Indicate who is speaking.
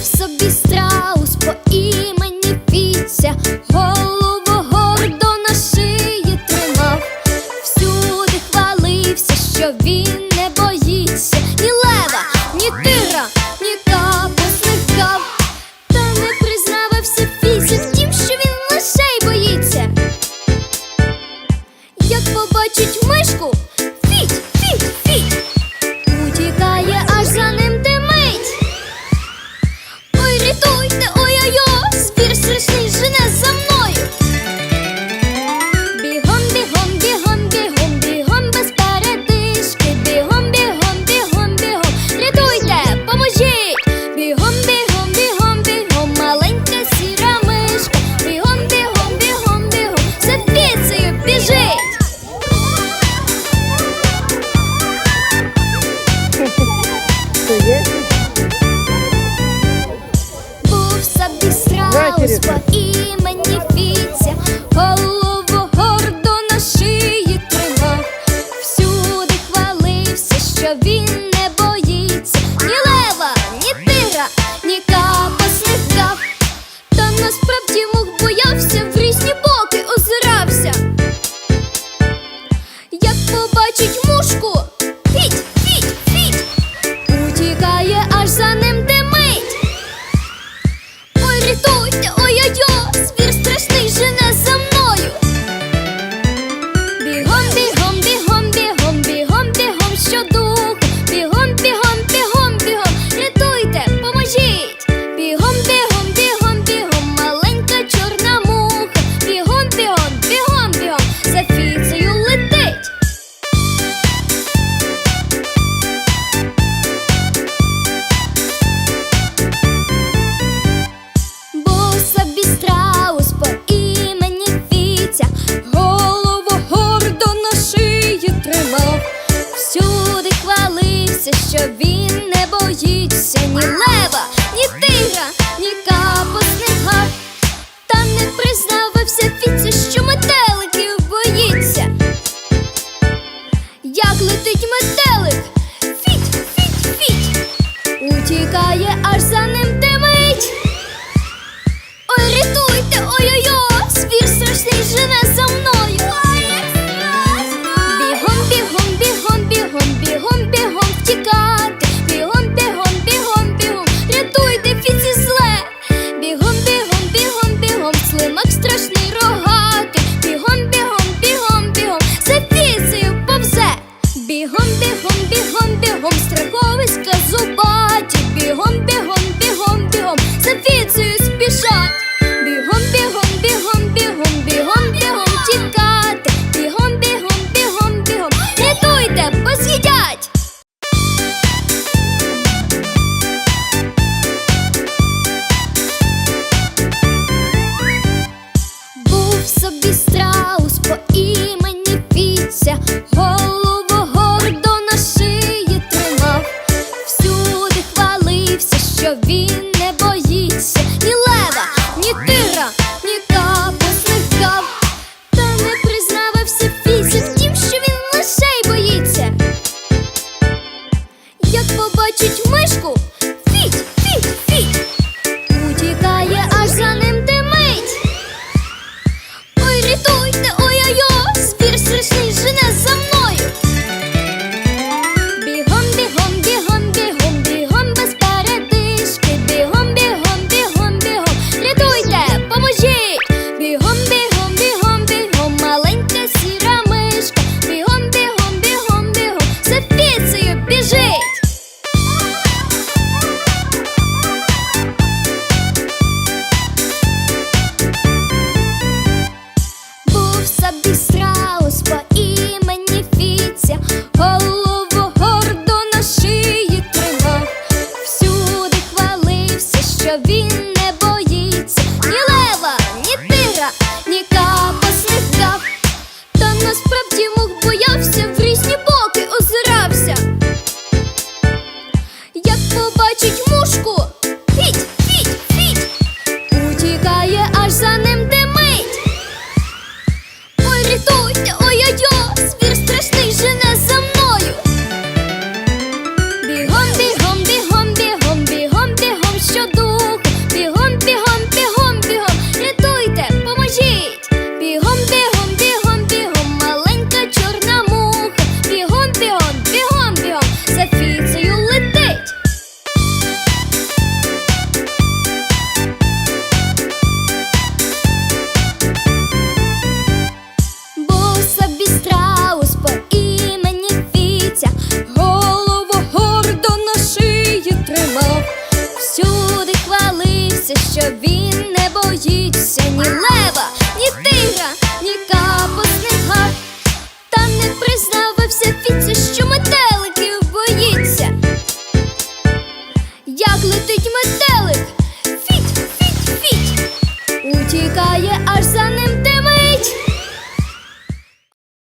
Speaker 1: в собі страус по імені Піся голову гордо на шиї тримав, всюди хвалився, що він не боїться, ні лева, ні тигра, ні капус не вкав, та не признавався Піся в тім, що він лише й боїться. Як побачить мишку. радує. Був собі страус, Рятуйте! боюся ні лева, ні тигра, ні капусних гар. Та не признавився Фіця, що метеликів боїться. Як летить метелик, фіть, фіть, фіть, утікає аж за ним димить. Ой, рятуйте, ой-ой-ой, звір страшний живе за мною. but що він не боїться ні лева,